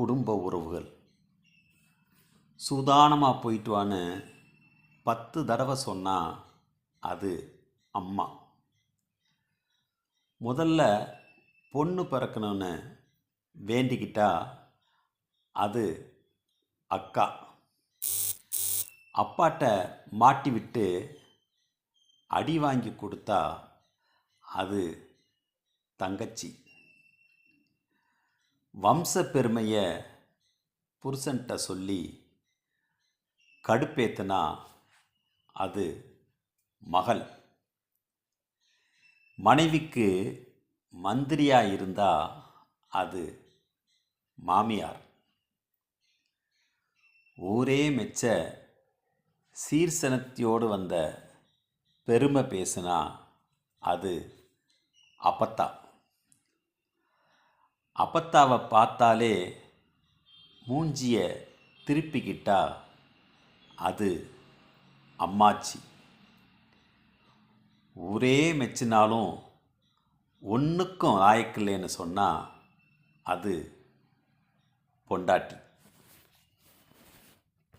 குடும்ப உறவுகள். சூதானமாக போயிட்டு வான்னு பத்து தடவை சொன்னால் அது அம்மா. முதல்ல பொண்ணு பிறக்கணும்னு வேண்டிக்கிட்டா அது அக்கா. அப்பாட்ட மாட்டி விட்டு அடி வாங்கி கொடுத்தா அது தங்கச்சி. வம்ச பெருமையை புருஷன்கிட்ட சொல்லி கடுப்பேத்துனா அது மகள். மனைவிக்கு மந்திரியாக இருந்தால் அது மாமியார். ஊரே மெச்ச சீர்சனத்தியோடு வந்த பெருமை பேசுனா அது அப்பத்தா. அப்பத்தாவை பார்த்தாலே மூஞ்சிய திருப்பிக்கிட்டா அது அம்மாச்சி. ஒரே மெச்சினாலும் ஒன்றுக்கும் ஆயக்கில்லைன்னு சொன்னால் அது பொண்டாட்டி.